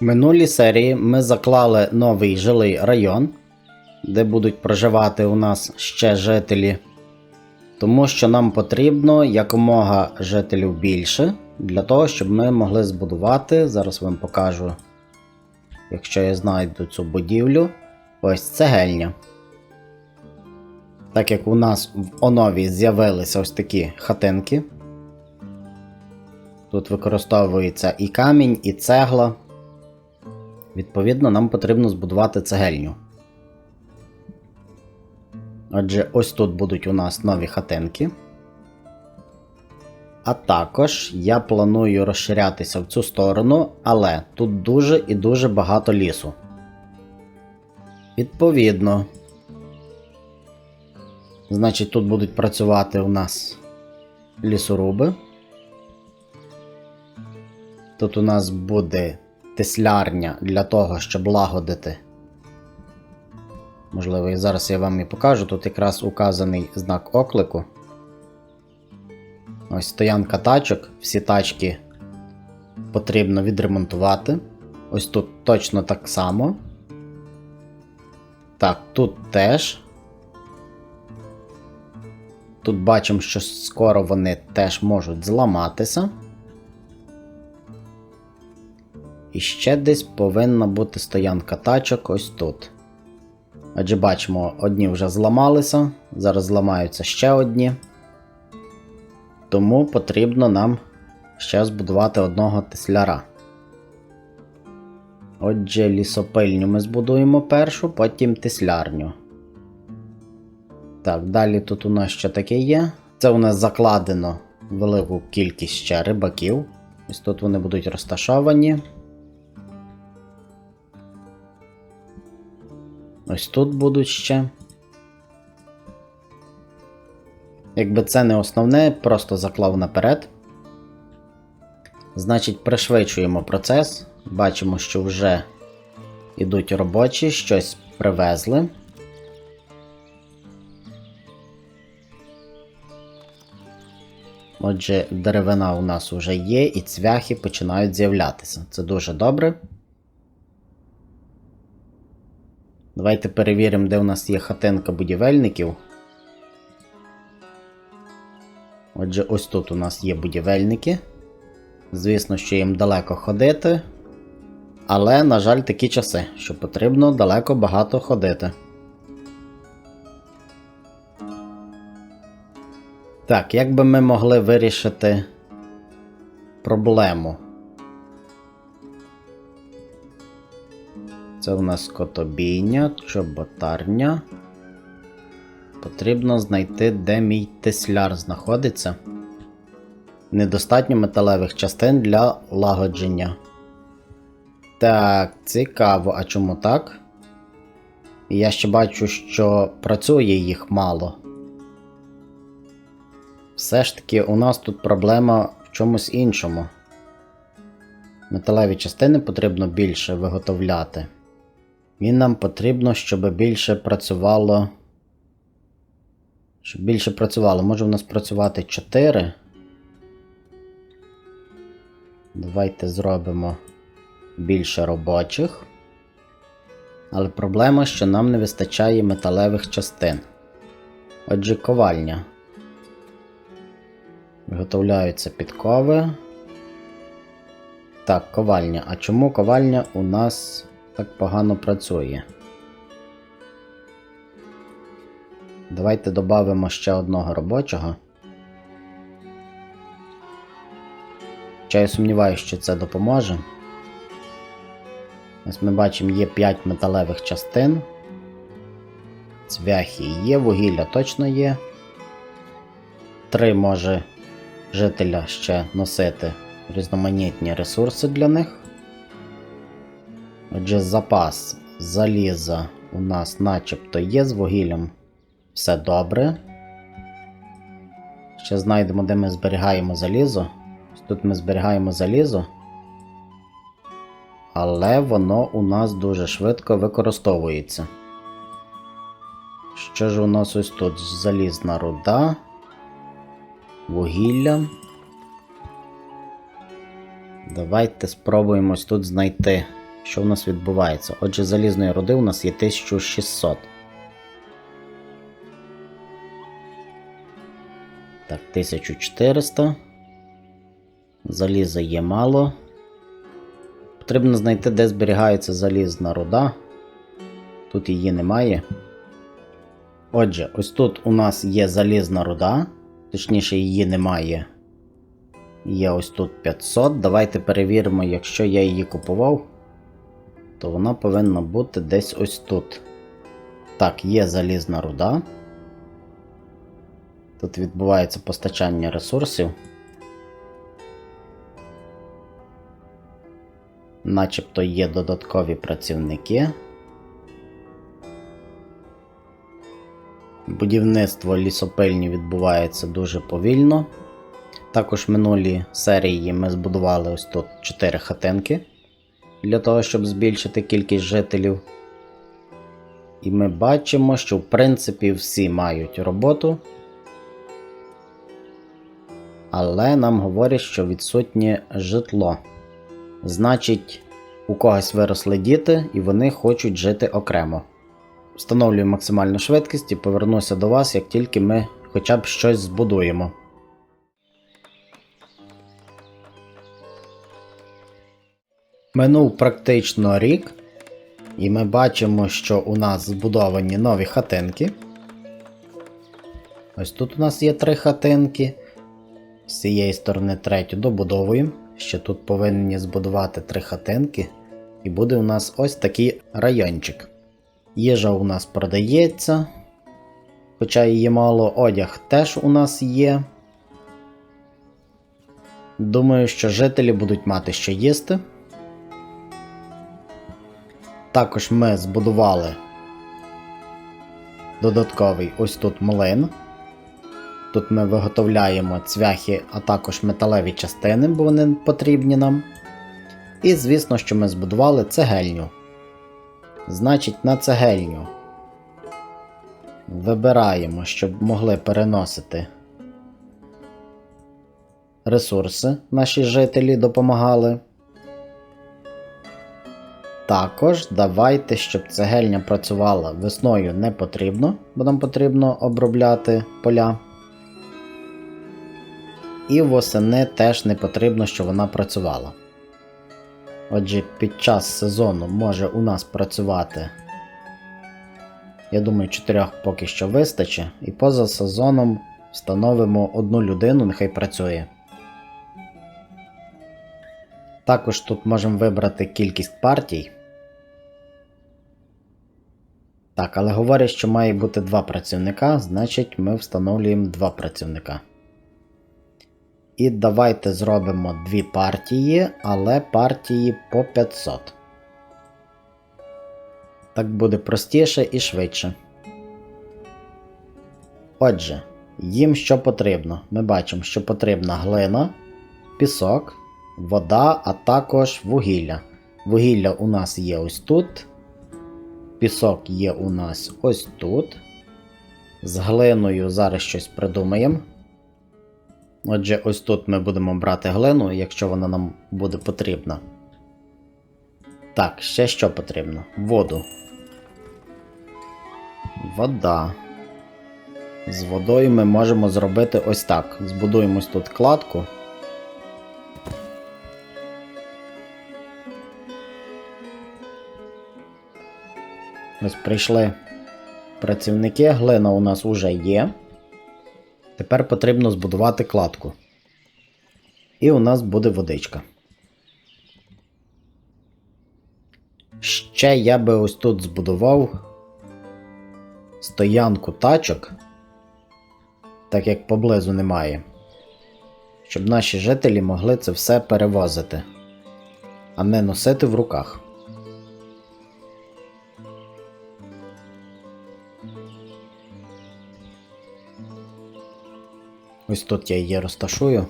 Минулій серії ми заклали новий жилий район, де будуть проживати у нас ще жителі. Тому що нам потрібно якомога жителів більше для того, щоб ми могли збудувати. Зараз вам покажу, якщо я знайду цю будівлю. Ось цегельня. Так як у нас в онові з'явилися ось такі хатинки. Тут використовується і камінь, і цегла. Відповідно, нам потрібно збудувати цегельню. Отже, ось тут будуть у нас нові хатинки. А також я планую розширятися в цю сторону, але тут дуже і дуже багато лісу. Відповідно. Значить, тут будуть працювати у нас лісоруби. Тут у нас буде теслярня для того, щоб лагодити. Можливо, і зараз я вам і покажу. Тут якраз указаний знак оклику. Ось стоянка тачок. Всі тачки потрібно відремонтувати. Ось тут точно так само. Так, тут теж. Тут бачимо, що скоро вони теж можуть зламатися. І ще десь повинна бути стоянка тачок ось тут. Адже бачимо, одні вже зламалися, зараз зламаються ще одні. Тому потрібно нам ще збудувати одного тесляра. Отже, лісопильню ми збудуємо першу, потім теслярню. Так, далі тут у нас що таке є. Це у нас закладено велику кількість ще рибаків. Ось тут вони будуть розташовані. Ось тут будуть ще. Якби це не основне, просто заклав наперед. Значить, пришвидшуємо процес. Бачимо, що вже йдуть робочі, щось привезли. Отже, деревина у нас вже є, і цвяхи починають з'являтися. Це дуже добре. Давайте перевіримо, де у нас є хатинка будівельників. Отже, ось тут у нас є будівельники. Звісно, що їм далеко ходити. Але, на жаль, такі часи, що потрібно далеко багато ходити. Так, як би ми могли вирішити проблему? Це у нас котобійня, чоботарня. Потрібно знайти, де мій тесляр знаходиться. Недостатньо металевих частин для лагодження. Так, цікаво, а чому так? Я ще бачу, що працює їх мало. Все ж таки, у нас тут проблема в чомусь іншому. Металеві частини потрібно більше виготовляти. І нам потрібно, щоб більше працювало. Щоб більше працювало. Може у нас працювати 4. Давайте зробимо більше робочих. Але проблема, що нам не вистачає металевих частин. Отже, ковальня. Виготовляються підкови. Так, ковальня. А чому ковальня у нас так погано працює? Давайте додамо ще одного робочого. Хоча я сумніваюся, що це допоможе. Ось ми бачимо, є 5 металевих частин. Цвяхи є, вугілля точно є. Три може жителя ще носити різноманітні ресурси для них. Отже, запас заліза у нас начебто є з вугіллям. Все добре. Ще знайдемо, де ми зберігаємо залізо. Тут ми зберігаємо залізо. Але воно у нас дуже швидко використовується. Що ж у нас ось тут? Залізна руда, вугілля. Давайте спробуємо ось тут знайти що у нас відбувається. Отже, залізної руди у нас є 1600. Так, 1400. Заліза є мало. Потрібно знайти, де зберігається залізна руда. Тут її немає. Отже, ось тут у нас є залізна руда, точніше, її немає. Є ось тут 500. Давайте перевіримо, якщо я її купував, то вона повинна бути десь ось тут. Так, є залізна руда. Тут відбувається постачання ресурсів. Начебто є додаткові працівники. Будівництво лісопильні відбувається дуже повільно. Також в минулій серії ми збудували ось тут 4 хатинки для того, щоб збільшити кількість жителів. І ми бачимо, що в принципі всі мають роботу. Але нам говорять, що відсутнє житло. Значить, у когось виросли діти і вони хочуть жити окремо. Встановлюю максимальну швидкість і повернуся до вас, як тільки ми хоча б щось збудуємо. Минув практично рік, і ми бачимо, що у нас збудовані нові хатинки. Ось тут у нас є три хатинки. З цієї сторони третю добудовуємо. Ще тут повинні збудувати три хатинки. І буде у нас ось такий райончик. Їжа у нас продається. Хоча її мало, одяг теж у нас є. Думаю, що жителі будуть мати що їсти. Також ми збудували додатковий ось тут млин. Тут ми виготовляємо цвяхи, а також металеві частини, бо вони потрібні нам. І, звісно, що ми збудували цегельню. Значить, на цегельню вибираємо, щоб могли переносити ресурси, наші жителі допомагали. Також давайте, щоб цегельня працювала весною не потрібно, бо нам потрібно обробляти поля. І восени теж не потрібно, щоб вона працювала. Отже, під час сезону може у нас працювати, я думаю, 4 поки що вистачить, і поза сезоном встановимо одну людину, нехай працює. Також тут можемо вибрати кількість партій. Так, але говорять, що має бути два працівника, значить ми встановлюємо два працівника. І давайте зробимо дві партії, але партії по 500. Так буде простіше і швидше. Отже, їм що потрібно? Ми бачимо, що потрібна глина, пісок, вода, а також вугілля. Вугілля у нас є ось тут. Пісок є у нас ось тут. З глиною зараз щось придумаємо. Отже, ось тут ми будемо брати глину, якщо вона нам буде потрібна. Так, ще що потрібно? Воду. Вода. З водою ми можемо зробити ось так. Збудуємо ось тут кладку. Ось прийшли працівники, глина у нас вже є. Тепер потрібно збудувати кладку. І у нас буде водичка. Ще я би ось тут збудував стоянку тачок, так як поблизу немає, щоб наші жителі могли це все перевозити, а не носити в руках. Ось тут я її розташую.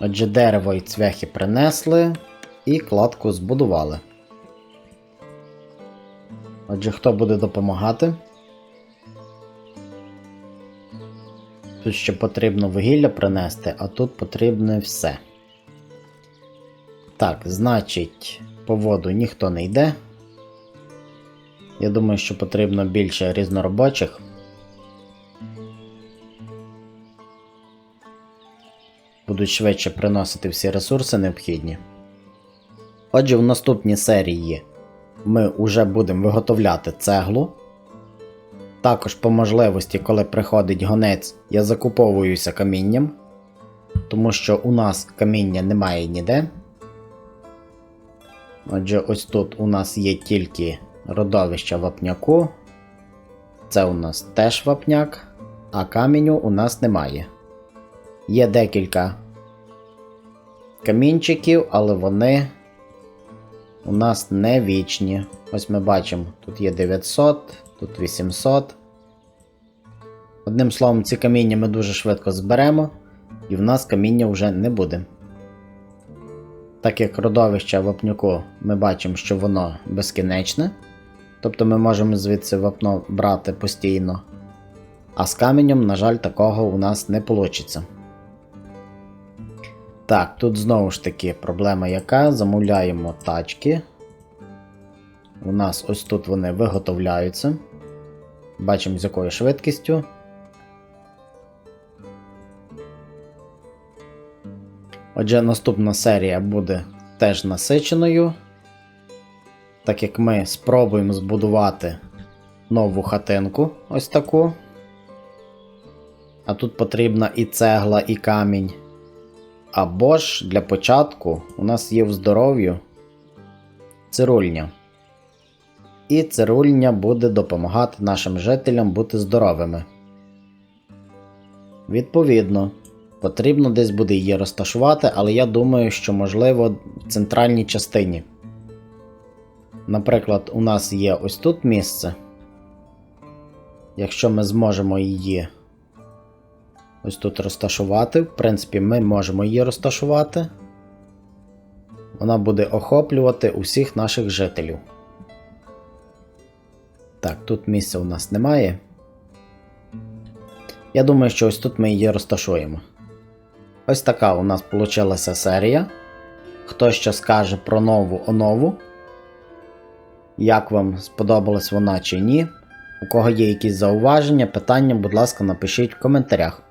Отже, дерево і цвяхи принесли і кладку збудували. Отже, хто буде допомагати? Тут ще потрібно вугілля принести, а тут потрібне все. Так, значить, по воду ніхто не йде. Я думаю, що потрібно більше різноробочих. Будуть швидше приносити всі ресурси необхідні. Отже, в наступній серії ми вже будемо виготовляти цеглу. Також по можливості, коли приходить гонець, я закуповуюся камінням, тому що у нас каміння немає ніде. Отже, ось тут у нас є тільки родовище вапняку. Це у нас теж вапняк, а каменю у нас немає. Є декілька камінчиків, але вони у нас не вічні. Ось ми бачимо, тут є 900, тут 800. Одним словом, ці каміння ми дуже швидко зберемо, і в нас каміння вже не буде. Так як родовище вапнюку ми бачимо, що воно безкінечне. Тобто ми можемо звідси вапно брати постійно. А з каменем, на жаль, такого у нас не вийде. Так, тут знову ж таки проблема яка. Замовляємо тачки. У нас ось тут вони виготовляються. Бачимо з якою швидкістю. Отже, наступна серія буде теж насиченою. Так як ми спробуємо збудувати нову хатинку, ось таку. А тут потрібна і цегла, і камінь. Або ж для початку у нас є в здоров'ю цирульня. І цирульня буде допомагати нашим жителям бути здоровими. Відповідно, потрібно десь буде її розташувати, але я думаю, що можливо в центральній частині. Наприклад, у нас є ось тут місце. Якщо ми зможемо її ось тут розташувати, в принципі, ми можемо її розташувати. Вона буде охоплювати усіх наших жителів. Так, тут місця у нас немає. Я думаю, що ось тут ми її розташуємо. Ось така у нас вийшла серія. Хто ще скаже про нову онову? Як вам сподобалась вона чи ні? У кого є якісь зауваження, питання, будь ласка, напишіть в коментарях.